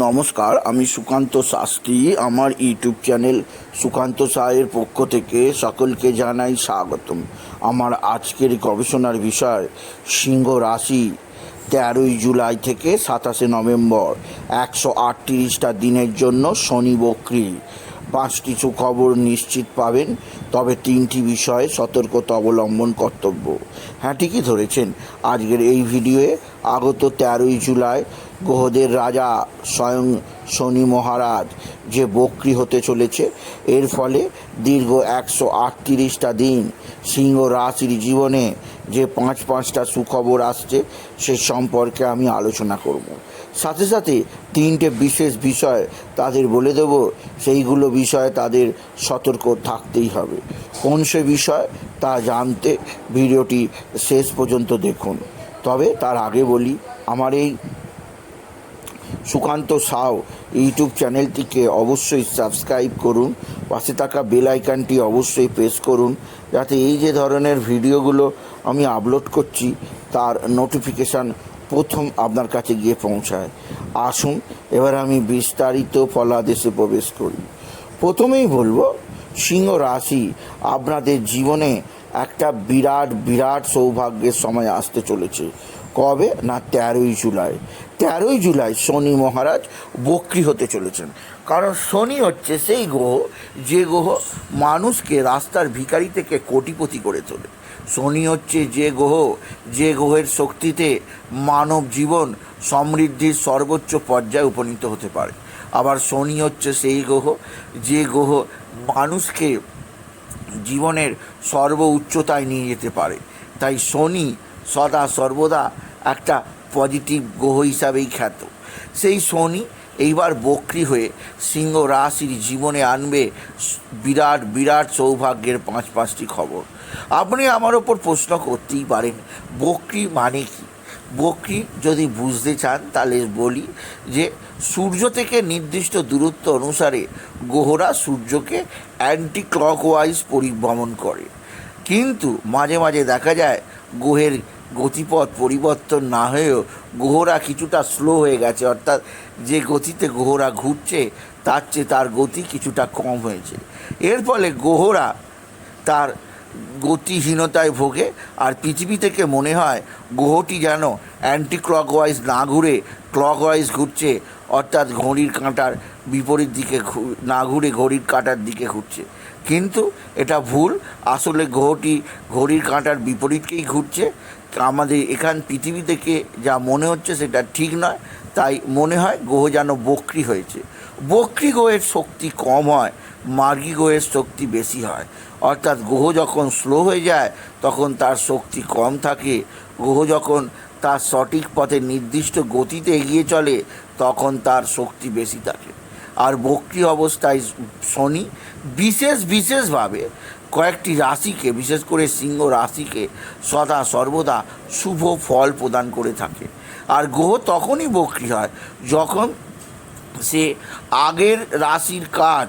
নমস্কার, আমি সুকান্ত শাস্ত্রী। আমার ইউটিউব চ্যানেল সুকান্ত সায়ের পক্ষ থেকে সকলকে জানাই স্বাগতম। আমার আজকের গবেষণার বিষয়, সিংহ রাশি, তেরোই জুলাই থেকে সাতাশে নভেম্বর, একশো আটত্রিশটা দিনের জন্য শনি বক্রি। পাঁচটি সুখবর নিশ্চিত পাবেন, তবে তিনটি বিষয়ে সতর্কতা অবলম্বন কর্তব্য। হ্যাঁ ঠিকই ধরেছেন। আজকের এই ভিডিওয়ে আগত তেরোই জুলাই গ্রহদের রাজা স্বয়ং শনি মহারাজ যে বক্রি হতে চলেছে, এর ফলে দীর্ঘ একশো আটত্রিশটা দিন সিংহ রাশির জীবনে যে পাঁচ পাঁচটা সুখবর আসছে, সে সম্পর্কে আমি আলোচনা করব। সাথে সাথে তিনটে বিশেষ বিষয় তাদের বলে দেব, সেইগুলো বিষয়ে তাদের সতর্ক থাকতেই হবে। কোন সে বিষয় তা জানতে ভিডিওটি শেষ পর্যন্ত দেখুন। তবে তার আগে বলি, আমার এই সুকান্ত সাউ ইউটিউব চ্যানেলটিকে অবশ্যই সাবস্ক্রাইব করুন। পাশে থাকা বেল আইকনটি অবশ্যই প্রেস করুন। যাতে এই যে ধরনের ভিডিওগুলো আমি আপলোড করছি, তার নোটিফিকেশান প্রথম আপনার কাছে গিয়ে পৌঁছায়। আসুন, এবার আমি বিস্তারিত ফলাদেশে প্রবেশ করি। প্রথমেই বলব, সিংহ রাশি আপনাদের জীবনে একটা বিরাট বিরাট সৌভাগ্যের সময় আসতে চলেছে। কবে? না তেরোই জুলাই। তেরোই জুলাই শনি মহারাজ বক্রি হতে চলেছেন। কারণ শনি হচ্ছে সেই গ্রহ, যে গ্রহ মানুষকে রাস্তার ভিখারি থেকে কোটিপতি করে তোলে। শনি হচ্ছে যে গ্রহ, যে গ্রহের শক্তিতে মানব জীবন সমৃদ্ধির সর্বোচ্চ পর্যায়ে উপনীত হতে পারে। আবার শনি হচ্ছে সেই গ্রহ, যে গ্রহ মানুষকে জীবনের সর্ব উচ্চতায় নিয়ে যেতে পারে। তাই শনি সদা সর্বদা একটা পজিটিভ গ্রহ হিসাবেই খ্যাত। সেই শনি এইবার বক্রি হয়ে সিংহ রাশির জীবনে আনবে বিরাট বিরাট সৌভাগ্যের পাঁচ পাঁচটি খবর। আপনি আমার ওপর প্রশ্ন করতেই পারেন, বক্রি মানে কি? বক্রি যদি বুঝতে চান তাহলে বলি যে, সূর্য থেকে নির্দিষ্ট দূরত্ব অনুসারে গ্রহরা সূর্যকে অ্যান্টি ক্লকওয়াইজ পরিভ্রমণ করে। কিন্তু মাঝে মাঝে দেখা যায়, গ্রহের গতিপথ পরিবর্তন না হয়েও গ্রহরা কিছুটা স্লো হয়ে গেছে, অর্থাৎ যে গতিতে গ্রহরা ঘুরছে, তার চেয়ে তার গতি কিছুটা কম হয়েছে। এর ফলে গ্রহরা তার গতিহীনতায় ভোগে, আর পৃথিবী থেকে মনে হয় গ্রহটি যেন অ্যান্টি ক্লকওয়াইজ না ঘুরে ক্লকওয়াইজ ঘুরছে, অর্থাৎ ঘড়ির কাঁটার বিপরীত দিকে না ঘুরে ঘড়ির কাঁটার দিকে ঘুরছে। কিন্তু এটা ভুল, আসলে গ্রহটি ঘড়ির কাঁটার বিপরীতকেই ঘুরছে আমাদের এখান পৃথিবী থেকে যা মনে হচ্ছে সেটা ঠিক নয়, তাই মনে হয় গ্রহ যেন বক্রি হয়েছে। বক্রি গ্রহের শক্তি কম হয়, মার্গী গ্রহের শক্তি বেশি হয়। অর্থাৎ গ্রহ যখন স্লো হয়ে যায়, তখন তার শক্তি কম থাকে। গ্রহ যখন তার সঠিক পথে নির্দিষ্ট গতিতে এগিয়ে চলে, তখন তার শক্তি বেশি থাকে। আর বক্রি অবস্থায় শনি বিশেষ, বিশেষভাবে কয়েকটি রাশিকে, বিশেষ করে সিংহ রাশিকে সদা সর্বদা শুভ ফল প্রদান করে থাকে। আর গ্রহ তখনই বক্রি হয় যখন সে আগের রাশির কাজ,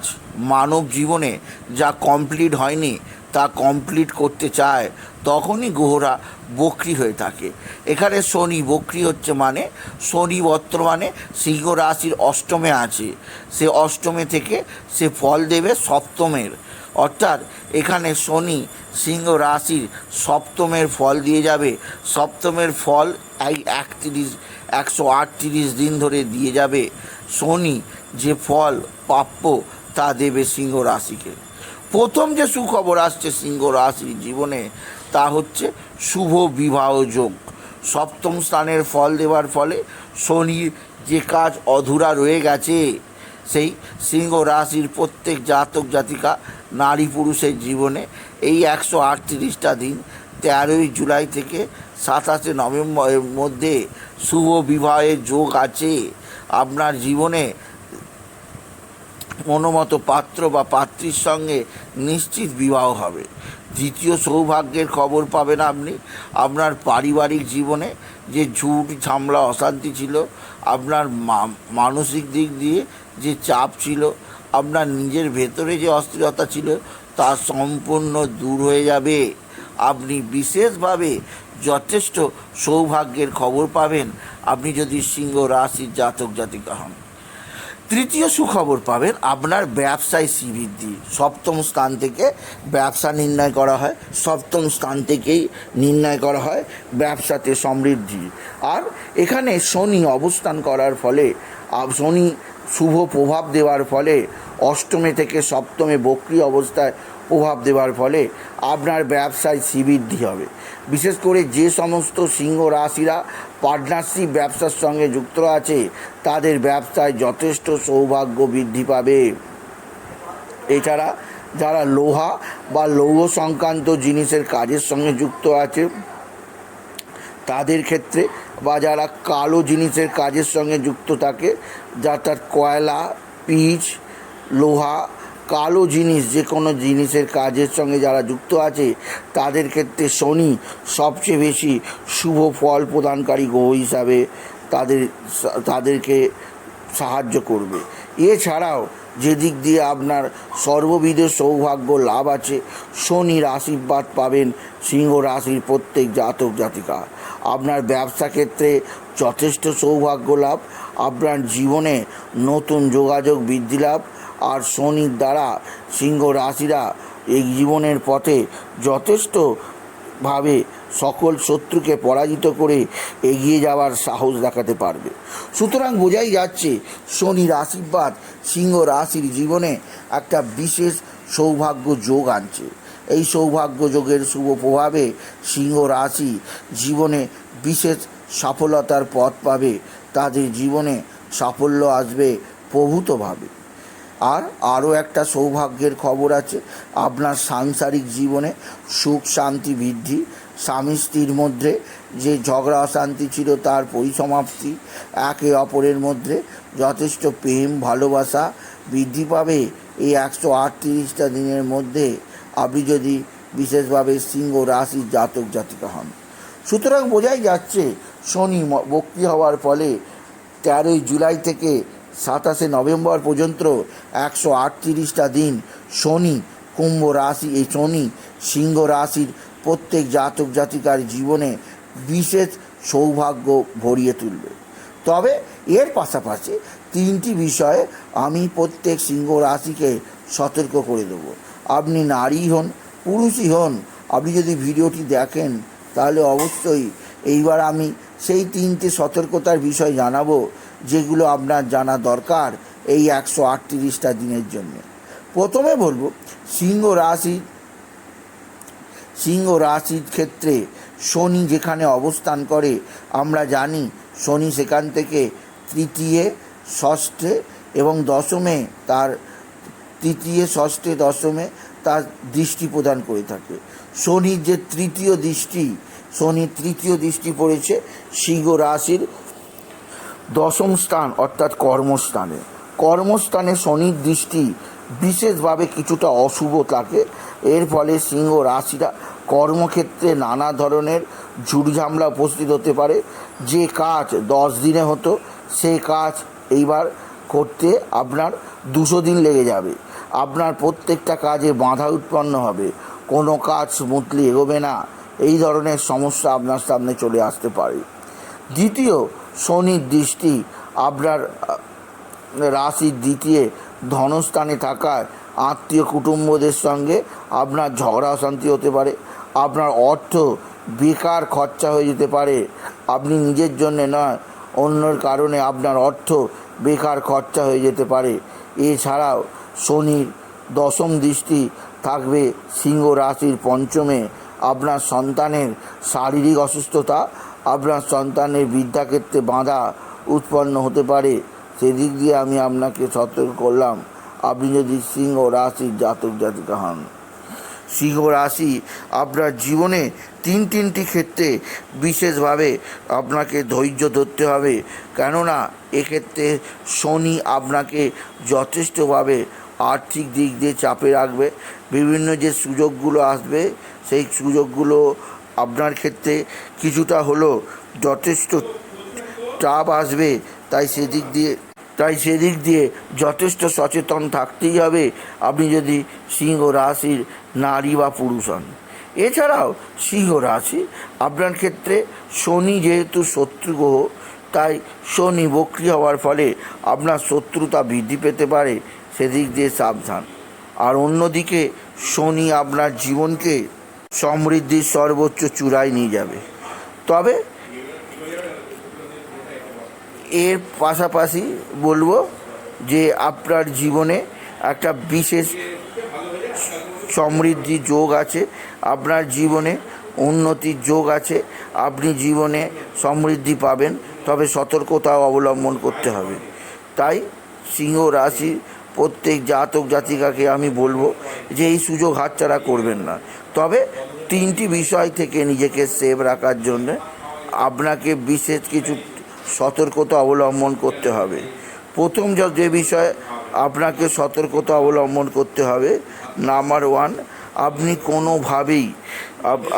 মানব জীবনে যা কমপ্লিট হয়নি, তা কমপ্লিট করতে চায়, তখনই গ্রহরা বক্রি হয়ে থাকে। এখানে শনি বক্রি হচ্ছে মানে শনি বর্তমানে সিংহ রাশির অষ্টমে আছে। সে অষ্টমে থেকে সে ফল দেবে সপ্তমের। অর্থাৎ এখানে শনি সিংহ রাশির সপ্তমের ফল দিয়ে যাবে। সপ্তমের ফল এই একত্রিশ, একশো আটত্রিশ দিন ধরে দিয়ে যাবে। শনি যে ফল প্রাপ্য তা দেবে সিংহ রাশিকে। প্রথম যে সুখবর আসছে সিংহ রাশির জীবনে তা হচ্ছে শুভ বিবাহ যোগ। সপ্তম স্থানের ফল দেওয়ার ফলে শনির যে কাজ অধুরা রয়ে গেছে, সেই সিংহ রাশির প্রত্যেক জাতক জাতিকা নারী পুরুষের জীবনে এই একশো আটত্রিশটা দিন তেরোই জুলাই থেকে সাতাশে নভেম্বরের মধ্যে শুভ বিবাহের যোগ আছে। আপনার জীবনে মনোমতো পাত্র বা পাত্রীর সঙ্গে নিশ্চিত বিবাহ হবে। দ্বিতীয় সৌভাগ্যের খবর পাবেন আপনি। আপনার পারিবারিক জীবনে যে ঝুট, ঝামলা, অশান্তি ছিল, আপনার মানসিক দিক দিয়ে যে চাপ ছিল আপনার নিজের ভেতরে যে অস্থিরতা ছিল তা সম্পূর্ণ দূর হয়ে যাবে। আপনি বিশেষভাবে যথেষ্ট সৌভাগ্যের খবর পাবেন। আপনি যদি সিংহ রাশির জাতক, জাতিকা হন। তৃতীয় সুখবর পাবেন আপনার ব্যবসায় শ্রীবৃদ্ধি। সপ্তম স্থান থেকে ব্যবসা নির্ণয় করা হয়। সপ্তম স্থান থেকেই নির্ণয় করা হয় ব্যবসাতে সমৃদ্ধি। আর এখানে শনি অবস্থান করার ফলে শনি শুভ প্রভাব দেওয়ার ফলে অষ্টমে থেকে সপ্তমে বক্রি অবস্থায় প্রভাব দেওয়ার ফলে আপনার ব্যবসায় শ্রীবৃদ্ধি হবে। বিশেষ করে যে সমস্ত সিংহ রাশিরা পার্টনারশিপ ব্যবসার সঙ্গে যুক্ত আছে, তাদের ব্যবসায় যথেষ্ট সৌভাগ্য বৃদ্ধি পাবে। এছাড়া যারা লোহা বা লৌহ সংক্রান্ত জিনিসের কাজের সঙ্গে যুক্ত আছে, তাদের ক্ষেত্রে বা যারা কালো জিনিসের কাজের সঙ্গে যুক্ত থাকে, যা তার কয়লা, পিচ লোহা, কালো জিনিস, যে কোনো জিনিসের কাজের সঙ্গে যারা যুক্ত আছে, তাদের ক্ষেত্রে শনি সবচেয়ে বেশি শুভ ফল প্রদানকারী গ্রহ হিসাবে তাদের তাদেরকে সাহায্য করবে। এছাড়াও যে দিক দিয়ে আপনার সর্ববিধ সৌভাগ্য লাভ আছে, শনির আশীর্বাদ পাবেন সিংহ রাশির প্রত্যেক জাতক জাতিকা। আপনার ব্যবসা ক্ষেত্রে যথেষ্ট সৌভাগ্য লাভ, আপনার জীবনে নতুন যোগাযোগ বৃদ্ধি লাভ আর শনির দ্বারা সিংহ রাশিরা এই জীবনের পথে যথেষ্ট ভাবে সকল শত্রুকে পরাজিত করে এগিয়ে যাওয়ার সাহস দেখাতে পারবে। সুতরাং বোঝাই যাচ্ছে, শনির আশীর্বাদ সিংহ রাশির জীবনে একটা বিশেষ সৌভাগ্য যোগ আনছে। এই সৌভাগ্য যোগের শুভ প্রভাবে সিংহ রাশি জীবনে বিশেষ সফলতার পথ পাবে। তাদের জীবনে সাফল্য আসবে প্রভূতভাবে। আর আরও একটা সৌভাগ্যের খবর আছে, আপনার সাংসারিক জীবনে সুখ শান্তি বৃদ্ধি, স্বামী স্ত্রীর মধ্যে যে ঝগড়া অশান্তি ছিল তার পরিসমাপ্তি, একে অপরের মধ্যে যথেষ্ট প্রেম, ভালোবাসা বৃদ্ধি পাবে। এই একশো আটত্রিশটা দিনের মধ্যে আপনি যদি বিশেষভাবে সিংহ রাশির জাতক জাতিকা হন। সুতরাং বোঝাই যাচ্ছে, শনি বক্রি হওয়ার ফলে তেরোই জুলাই থেকে সাতাশে নভেম্বর পর্যন্ত একশো আটত্রিশটা দিন শনি, কুম্ভ রাশি, এই শনি সিংহ রাশির প্রত্যেক জাতক জাতিকার জীবনে বিশেষ সৌভাগ্য ভরিয়ে তুলবে। তবে এর পাশাপাশি তিনটি বিষয়ে আমি প্রত্যেক সিংহ রাশিকে সতর্ক করে দেবো। আপনি নারী হন, পুরুষই হন, আপনি যদি ভিডিওটি দেখেন, তাহলে অবশ্যই এইবার আমি সেই তিনটে সতর্কতার বিষয় জানাব। যেগুলো আপনার জানা দরকার এই একশো আটত্রিশটা দিনের জন্য। প্রথমে বলব, সিংহ রাশি, সিংহ রাশির ক্ষেত্রে শনি যেখানে অবস্থান করে, আমরা জানি শনি সেখান থেকে তৃতীয়, ষষ্ঠে এবং দশমে তার তৃতীয়, ষষ্ঠে, দশমে তার দৃষ্টি প্রদান করে থাকে। শনির যে তৃতীয় দৃষ্টি, শনির তৃতীয় দৃষ্টি পড়েছে সিংহ রাশির দশম স্থান, অর্থাৎ কর্মস্থানে। কর্মস্থানে শনির দৃষ্টি বিশেষভাবে কিছুটা অশুভ থাকে। এর ফলে সিংহ রাশিরা কর্মক্ষেত্রে নানা ধরনের ঝুড়ঝামলা উপস্থিত হতে পারে। যে কাজ দশ দিনে হতো সেই কাজ এইবার করতে আপনার দুশো দিন লেগে যাবে। আপনার প্রত্যেকটা কাজে বাধা উৎপন্ন হবে। কোনো কাজ স্মুথলি এগোবে না। এই ধরনের সমস্যা আপনার সামনে চলে আসতে পারে। দ্বিতীয় শনির দৃষ্টি আপনার রাশির দ্বিতীয় ধনস্থানে থাকায় আত্মীয় কুটুম্বদের সঙ্গে আপনার ঝগড়া অশান্তি হতে পারে, আপনার অর্থ বেকার খরচা হয়ে যেতে পারে, আপনি নিজের জন্যে নয়, অন্যর কারণে আপনার অর্থ বেকার খরচা হয়ে যেতে পারে। এছাড়াও শনির দশম দৃষ্টি থাকবে সিংহ রাশির পঞ্চমে, আপনার সন্তানের শারীরিক অসুস্থতা আপনার সন্তানের বিদ্যাক্ষেত্রে বাধা উৎপন্ন হতে পারে। সেদিক দিয়ে আমি আপনাকে সতর্ক করলাম। আপনি যদি সিংহ রাশির জাতক জাতিকা হন। সিংহ রাশি আপনার জীবনে তিন তিনটি ক্ষেত্রে বিশেষভাবে আপনাকে ধৈর্য ধরতে হবে। কেননা এক্ষেত্রে শনি আপনাকে যথেষ্টভাবে আর্থিক দিক দিয়ে চাপে রাখবে। বিভিন্ন যে সুযোগগুলো আসবে, সেই সুযোগগুলো আপনার ক্ষেত্রে কিছুটা হলো যথেষ্ট চাপ আসবে। তাই সেদিক দিয়ে, তাই সেদিক দিয়ে যথেষ্ট সচেতন থাকতেই হবে। আপনি যদি সিংহ রাশির নারী বা পুরুষ হন। এছাড়াও সিংহ রাশি, আপনার ক্ষেত্রে শনি যেহেতু শত্রু গ্রহ, তাই শনি বক্রি হওয়ার ফলে আপনার শত্রুতা বৃদ্ধি পেতে পারে। সেদিক দিয়ে সাবধান। আর অন্যদিকে শনি আপনার জীবনকে সমৃদ্ধির সর্বোচ্চ চূড়ায় নিয়ে যাবে। তবে এর পাশাপাশি বলব যে আপনার জীবনে একটা বিশেষ সমৃদ্ধি যোগ আছে, আপনার জীবনে উন্নতির যোগ আছে, আপনি জীবনে সমৃদ্ধি পাবেন, তবে সতর্কতাও অবলম্বন করতে হবে। তাই সিংহ রাশি প্রত্যেক জাতক জাতিকাকে আমি বলব যে এই সুযোগ হাতছাড়া করবেন না। তবে তিনটি বিষয় থেকে নিজেকে সেভ রাখার জন্য আপনাকে বিশেষ কিছু সতর্কতা অবলম্বন করতে হবে। প্রথম যে বিষয়ে, আপনাকে সতর্কতা অবলম্বন করতে হবে নাম্বার ওয়ান আপনি কোনোভাবেই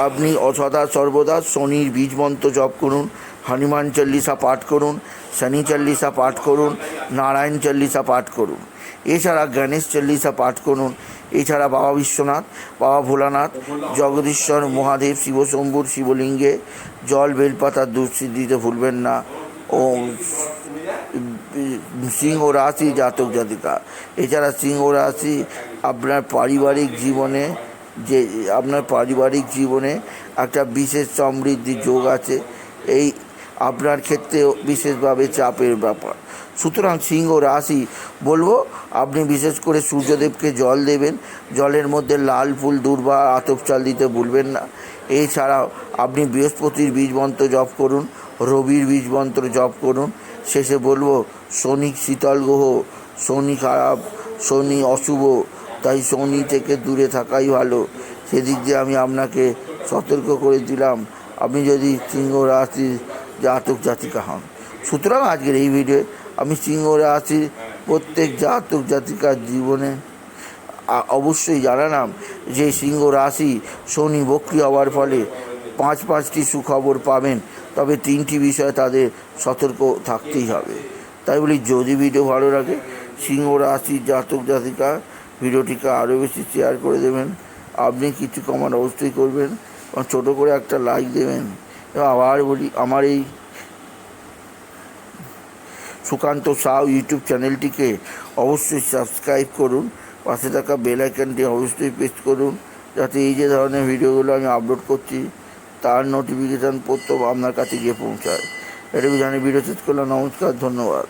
আপনি সদা সর্বদা শনির বীজ মন্ত্র জপ করুন, হনুমান চল্লিশা পাঠ করুন, শনি চল্লিশা পাঠ করুন, নারায়ণ চল্লিশা পাঠ করুন। এছাড়া গণেশ চল্লিশা পাঠ করুন। এছাড়া বাবা বিশ্বনাথ, বাবা ভোলানাথ, জগদীশ্বর মহাদেব শিবশম্ভুর শিবলিঙ্গে, জল বেলপাতা দুঃসি দিতে ভুলবেন না। ও সিংহ রাশি জাতক জাতিকা। এছাড়া সিংহ রাশি আপনার পারিবারিক জীবনে যে, আপনার পারিবারিক জীবনে একটা বিশেষ সমৃদ্ধি যোগ আছে। এই আপনার ক্ষেত্রে বিশেষভাবে চাপের ব্যাপার। সুতরাং সিংহ রাশি, বলব আপনি বিশেষ করে সূর্যদেবকে জল দেবেন। জলের মধ্যে লাল ফুল, দূর্বা, আতপ চাল দিতে ভুলবেন না। এছাড়াও আপনি বৃহস্পতির বীজ মন্ত্র জপ করুন, রবির বীজ মন্ত্র জপ করুন। শেষে বলব, শনি শীতল গ্রহ, শনি খারাপ, শনি অশুভ, তাই শনি থেকে দূরে থাকাই ভালো। সেদিক দিয়ে আমি আপনাকে সতর্ক করে দিলাম। আপনি যদি সিংহ রাশির জাতক জাতিকা হন। সুতরাং আজকের এই ভিডিও আমি সিংহ রাশির প্রত্যেক জাতক জাতিকার জীবনে। অবশ্যই জানালাম যে সিংহ রাশি শনি বক্রি হওয়ার ফলে পাঁচ পাঁচটি সুখবর পাবেন, তবে তিনটি বিষয়ে তাদের সতর্ক থাকতেই হবে। তাই বলি, যদি ভিডিও ভালো লাগে, সিংহ রাশি জাতক জাতিকা ভিডিওটিকে আরও বেশি শেয়ার করে দেবেন। আপনি কিছু কমান অবশ্যই করবেন ছোটো করে একটা লাইক দেবেন। আবার বলি, আমার এই সুকান্ত সাউ ইউটিউব চ্যানেলটিকে অবশ্যই সাবস্ক্রাইব করুন, পাশে থাকা বেল আইকনটি অবশ্যই প্রেস করুন, যাতে এই যে ধরনের ভিডিওগুলো আমি আপলোড করছি, তার নোটিফিকেশান প্রত্যেক আপনার কাছে গিয়ে পৌঁছায়। এটা জানি ভিডিও করলাম, নমস্কার, ধন্যবাদ।